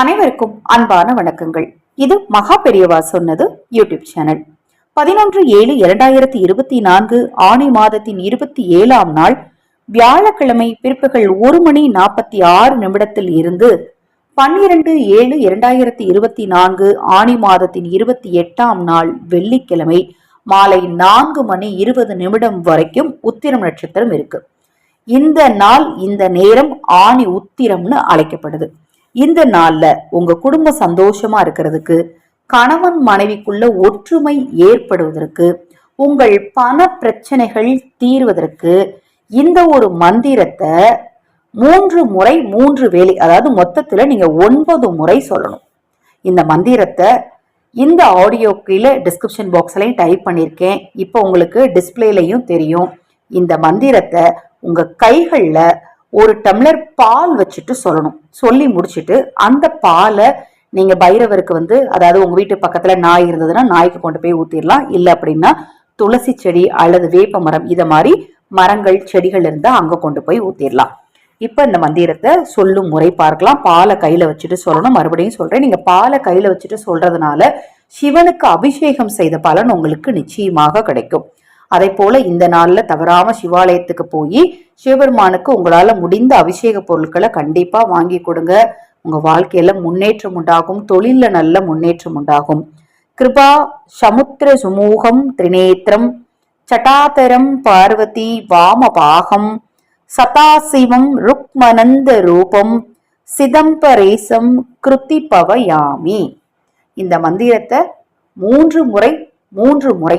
அனைவருக்கும் அன்பான வணக்கங்கள். இது மகா பெரியவா சொன்னது யூடியூப் சேனல். பதினொன்று ஏழு இரண்டாயிரத்தி இருபத்தி நான்கு ஆணி மாதத்தின் இருபத்தி ஏழாம் நாள் வியாழக்கிழமை பிற்பகல் ஒரு மணி நாற்பத்தி ஆறு நிமிடத்தில் இருந்து பன்னிரண்டு ஏழு இரண்டாயிரத்தி இருபத்தி நான்கு ஆணி மாதத்தின் இருபத்தி எட்டாம் நாள் வெள்ளிக்கிழமை மாலை நான்கு மணி இருபது நிமிடம் வரைக்கும் உத்திரம் நட்சத்திரம் இருக்கு. இந்த நாள் இந்த நேரம் ஆணி உத்திரம்னு அழைக்கப்படுது. இந்த நாள்ல உங்க குடும்பம் சந்தோஷமா இருக்கிறதுக்கு கணவன் மனைவிக்குள்ள ஒற்றுமை ஏற்படுவதற்கு உங்கள் பண பிரச்சனைகள் தீர்வதற்கு இந்த ஒரு மந்திரத்தை மூன்று முறை மூன்று வேலை அதாவது மொத்தத்துல நீங்க ஒன்பது முறை சொல்லணும். இந்த மந்திரத்தை இந்த ஆடியோ கீழே டிஸ்கிரிப்ஷன் பாக்ஸ்லையும் டைப் பண்ணியிருக்கேன். இப்போ உங்களுக்கு டிஸ்பிளேலையும் தெரியும். இந்த மந்திரத்தை உங்க கைகளில் ஒரு டம்ளர் பால் வச்சுட்டு சொல்லணும். சொல்லி முடிச்சுட்டு அந்த பாலை நீங்க பைரவருக்கு வந்து அதாவது உங்க வீட்டு பக்கத்துல நாய் இருந்ததுன்னா நாய்க்கு கொண்டு போய் ஊத்திடலாம். இல்லை அப்படின்னா துளசி செடி அல்லது வேப்ப மரம் இதை மாதிரி மரங்கள் செடிகள் இருந்தா அங்க கொண்டு போய் ஊத்திடலாம். இப்ப இந்த மந்திரத்தை சொல்லும் முறை பார்க்கலாம். பாலை கையில வச்சுட்டு சொல்லணும். மறுபடியும் சொல்றேன். நீங்க பாலை கையில வச்சுட்டு சொல்றதுனால சிவனுக்கு அபிஷேகம் செய்த பலன் உங்களுக்கு நிச்சயமாக கிடைக்கும். அதே போல இந்த நாள்ல தவறாம சிவாலயத்துக்கு போய் சிவபெருமானுக்கு உங்களால முடிந்த அபிஷேக பொருட்களை கண்டிப்பா வாங்கி கொடுங்க. உங்க வாழ்க்கையில முன்னேற்றம் உண்டாகும் தொழில நல்ல முன்னேற்றம் உண்டாகும். கிருபா சமுத்திர சுமூகம் திரிநேத்திரம் சட்டாதரம் பார்வதி வாமபாகம் சதாசிவம் ருக்மனந்த ரூபம் சிதம்பரேசம் கிருத்தி பவயாமி இந்த மந்திரத்தை மூன்று முறை மூன்று முறை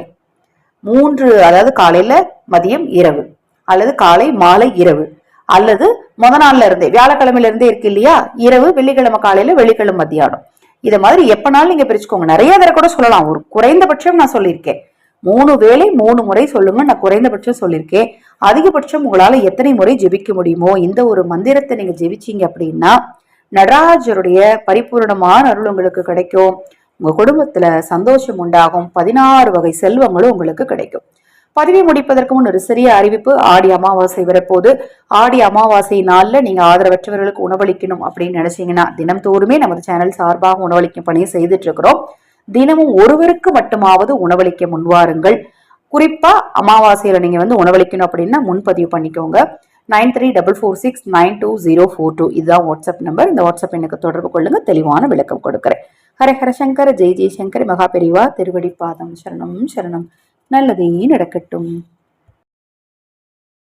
மூன்று அதாவது காலையில மதியம் இரவு. அல்லது காலை மாலை இரவு. அல்லது முத நாள்ல இருந்தே வியாழக்கிழமையில இருந்தே இருக்கு இல்லையா? இரவு வெள்ளிக்கிழமை காலையில வெள்ளிக்கிழமை மத்தியானம். இதை மாதிரி எப்பனாலும் நீங்க பிரிச்சுக்கோங்க. நிறைய தடவை கூட சொல்லலாம். ஒரு குறைந்தபட்சம் நான் சொல்லியிருக்கேன். மூணு வேளை மூணு முறை சொல்லுங்க. நான் குறைந்தபட்சம் சொல்லியிருக்கேன். அதிகபட்சம் உங்களால எத்தனை முறை ஜெபிக்க முடியுமோ இந்த ஒரு மந்திரத்தை நீங்க ஜெபிச்சீங்க அப்படின்னா நடராஜருடைய பரிபூர்ணமான அருள் உங்களுக்கு கிடைக்கும். உங்க குடும்பத்துல சந்தோஷம் உண்டாகும் பதினாறு வகை செல்வங்களும் உங்களுக்கு கிடைக்கும். பதிவை முடிப்பதற்கு முன் ஒரு சிறிய அறிவிப்பு ஆடி அமாவாசை வரப்போது ஆடி அமாவாசை நாளில் நீங்க ஆதரவற்றவர்களுக்கு உணவளிக்கணும் அப்படின்னு நினைச்சீங்கன்னா தினம்தோறுமே நமது சேனல் சார்பாக உணவளிக்கும் பணியை செய்துட்டு இருக்கிறோம் தினமும் ஒருவருக்கு மட்டுமாவது உணவளிக்க முன்வாருங்கள். குறிப்பா அமாவாசையில நீங்க வந்து உணவளிக்கணும் அப்படின்னா முன்பதிவு பண்ணிக்கோங்க. Nine three double four six nine two zero four two. இதுதான் வாட்ஸ்அப் நம்பர். இந்த வாட்ஸ்அப் எனக்கு தொடர்பு கொள்ளுங்க. தெளிவான விளக்கம் கொடுக்குறேன். ஹரஹர ஹர சங்கர ஜெய் ஜெய்சங்கர் மகாபெரிவா திருவடிப்பாதம் சரணம் சரணம். நல்லதே நடக்கட்டும்.